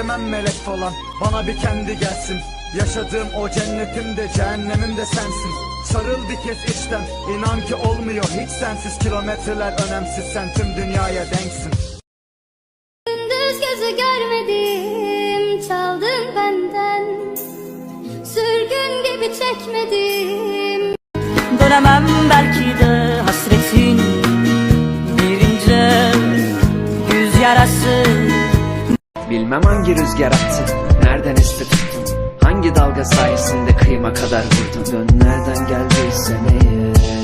istemem melek falan. Bana bir kendi gelsin. Yaşadığım o cennetim de cehennemim de sensin. Sarıl bir kez içten. İnan ki olmuyor hiç sensiz. Kilometreler önemsiz. Sen tüm dünyaya denksin. Gündüz gözü görmedim. Çaldın benden. Sürgün gibi çekmedim. Dönemem belki de hasretin Bir ince yüz yarası Bilmem hangi rüzgar attı Nereden esti tuttun Hangi dalga sayesinde kıyıma kadar vurdun? Dön nereden geldiysen eğer